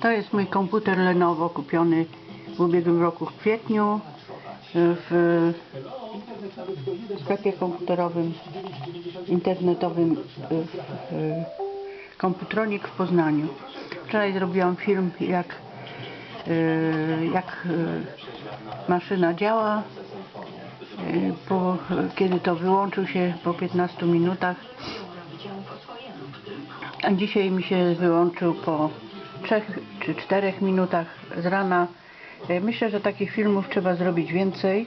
To jest mój komputer Lenovo kupiony w ubiegłym roku w kwietniu w sklepie komputerowym internetowym w Komputronik w Poznaniu. Wczoraj zrobiłam film jak, y, jak y, maszyna działa y, po, kiedy to wyłączył się po 15 minutach a dzisiaj mi się wyłączył po 3 czy 4 minutach z rana. E, Myślę, że takich filmów trzeba zrobić więcej,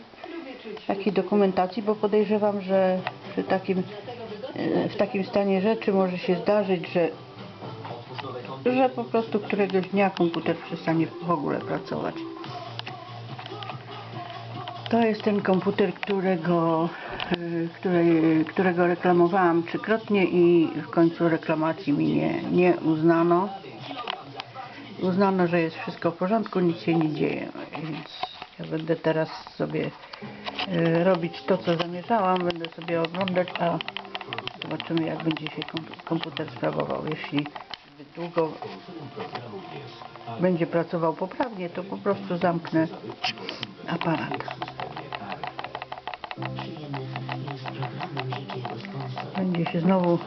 takiej dokumentacji, bo podejrzewam, że przy takim, e, w takim stanie rzeczy może się zdarzyć, że, że po prostu któregoś dnia komputer przestanie w ogóle pracować. To jest ten komputer, którego, której, którego reklamowałam trzykrotnie i w końcu reklamacji mi nie, nie uznano. Uznano, że jest wszystko w porządku, nic się nie dzieje. Więc ja będę teraz sobie y, robić to, co zamierzałam. Będę sobie oglądać, a zobaczymy, jak będzie się kom- komputer sprawował. Jeśli długo będzie pracował poprawnie, to po prostu zamknę aparat. Będzie się znowu.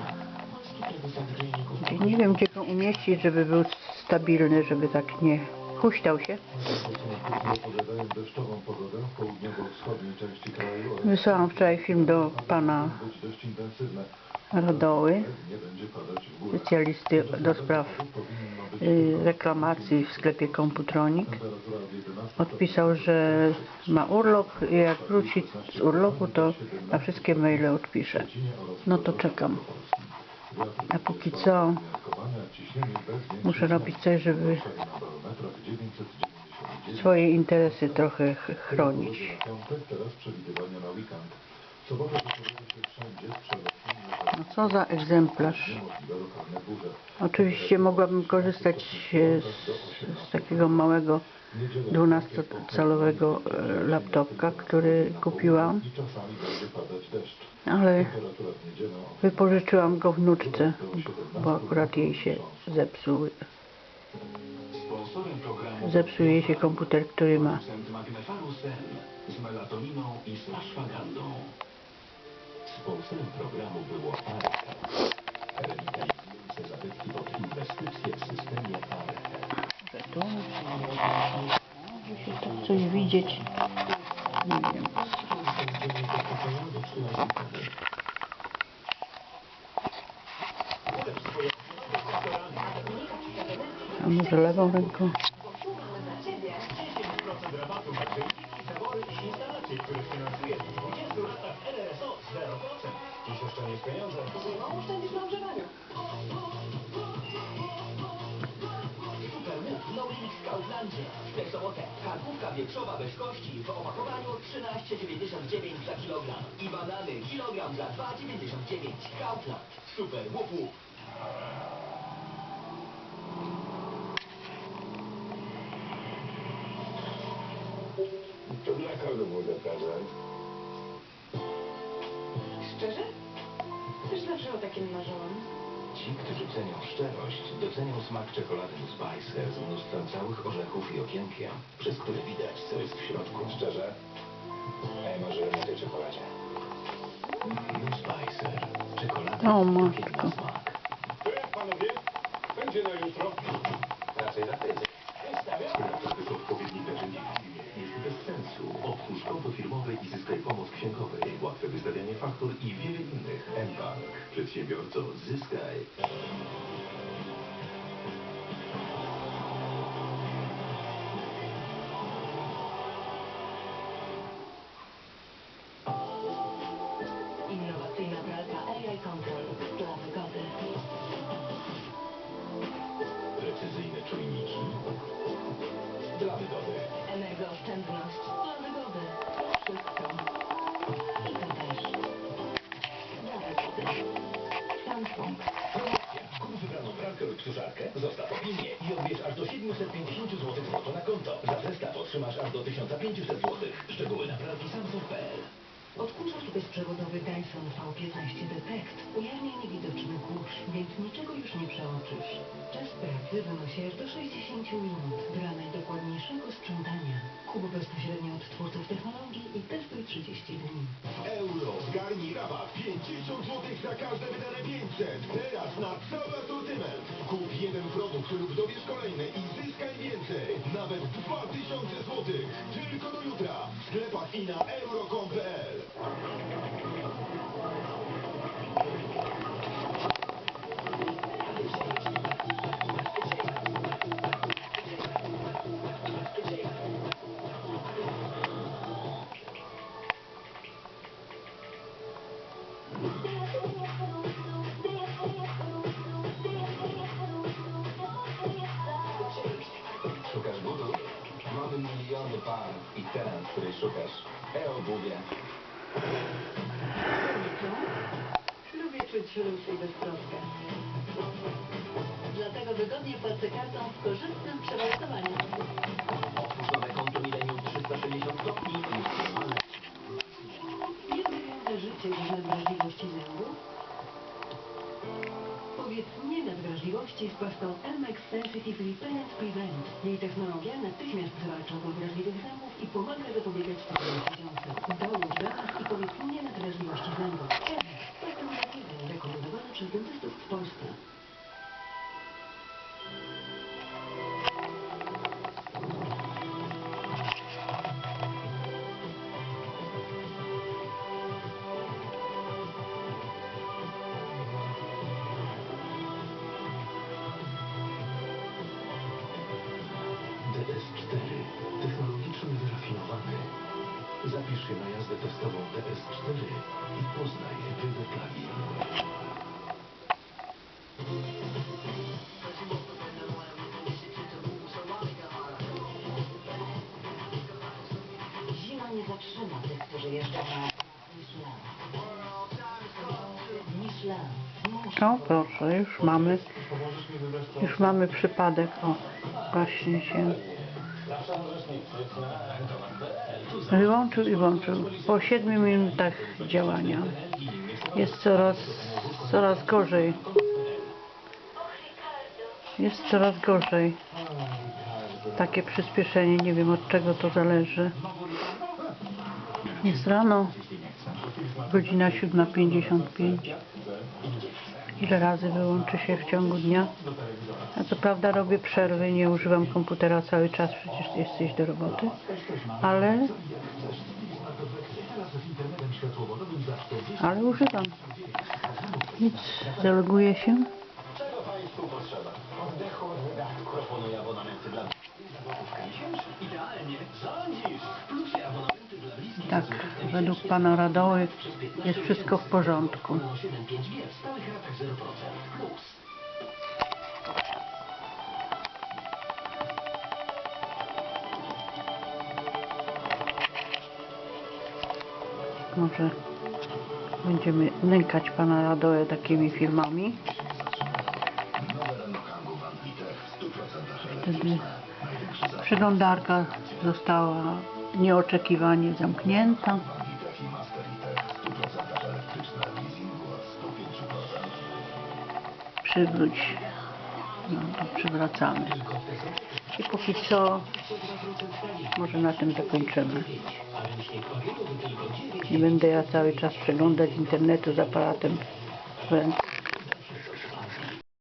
Nie wiem, gdzie go umieścić, żeby był stabilny, żeby tak nie huśtał się. Wysłałam wczoraj film do pana. Rodoły, specjalisty do spraw y, reklamacji w sklepie Komputronik. temperatura od 11 Odpisał, że ma urlop i jak wróci z urlopu, to na wszystkie maile odpisze. No to czekam. A póki co muszę robić coś, żeby na barometrach 999. swoje interesy trochę ch- chronić. Wszędzie przelotami No co za egzemplarz. Oczywiście mogłabym korzystać e, z, z takiego małego 12-calowego e, laptopka, który kupiłam, ale wypożyczyłam go wnuczce, bo akurat jej się zepsuł. Zepsuł jej się komputer, który ma. z melatoniną i z ashwagandą. Sponsorem programu było ARE. Rewitalizujące zabytki pod inwestycje w systemie ARE. Może tu? Może się tu coś widzieć? Nie wiem. A może lewą ręką? Nowik w Kauflandzie. W tę sobotę karkówka wieprzowa bez kości w opakowaniu 13,99 za kilogram. I banany kilogram za 2,99. Kaufland. Super łupu. To dla kogo był prezent? O takim marzyłam. Ci, którzy cenią szczerość, docenią smak czekolady Spicer z mnóstwem całych orzechów i okienkiem, przez które widać, co jest w środku. Szczerze? Ej, może na tej czekoladzie. New Spicer. Czekolada O, matko. na smak. To jak panowie? Będzie na jutro? Raczej na tydzień. Sprawdź tych odpowiednich narzędzi jest bez sensu. Otwórz konto firmowe i zyskaj pomoc księgowej, łatwe wystawianie faktur i. Przedsiębiorco, zyskaj. Innowacyjna pralka AI Control dla wygody. Precyzyjne czujniki dla wygody. Energooszczędność zostaw opinię i odbierz aż do 750 zł zwrotu na konto. Za zestaw otrzymasz aż do 1500 zł. Szczegóły na pralki Samsung.pl Odkurzacz bezprzewodowy Dyson V15 Detect ujawnia niewidoczny kurz, więc niczego już nie przeoczysz. Czas pracy wynosi aż do 60 minut dla najdokładniejszego sprzątania. Kup bezpośrednio od twórców technologii i testuj 30 dni. Rabat 50 zł za każde wydane 500. Teraz na cały asortyment. Kup jeden produkt lub dobierz kolejny i zyskaj więcej. Nawet 2000 zł. Tylko do jutra. W sklepach i na euro.com.pl Luz i beztroskę. Dlatego wygodnie płacę kartą w korzystnym przewalutowaniu. Otwórz nowe konto Millennium 360 stopni i wygląda życie bez nadwrażliwości zębów? Powiedz nie nadwrażliwości z pastą Elmex Sensitive Repellent Prevent. Jej technologia natychmiast zwalcza ból wrażliwych zębów i pomaga zapobiegać takim siedzącym. Dołóż do nas i powiedz nie nadwrażliwości zębów. Przez dentystów w Polsce. DS4. Technologicznie wyrafinowany. Zapisz się na jazdę testową DS4 i poznaj plugin. Michelin. O proszę, już mamy, już mamy przypadek. O, właśnie się wyłączył i włączył. Po 7 minutach działania jest coraz, coraz gorzej. Jest coraz gorzej. Takie przyspieszenie, nie wiem od czego to zależy. Jest rano, godzina 7.55. Ile razy wyłączy się w ciągu dnia? Ja co prawda robię przerwy, nie używam komputera cały czas, przecież jesteś do roboty, ale, ale używam. Nic, zaloguję się. Według pana Radoły jest wszystko w porządku. 7,5 G w stałych ratach 0%. Plus. Może będziemy nękać pana Radołę takimi filmami. Wtedy przeglądarka została nieoczekiwanie zamknięta. Przywróć. No to przywracamy. I póki co może na tym zakończymy. Nie będę ja cały czas przeglądać internetu z aparatem w ręce.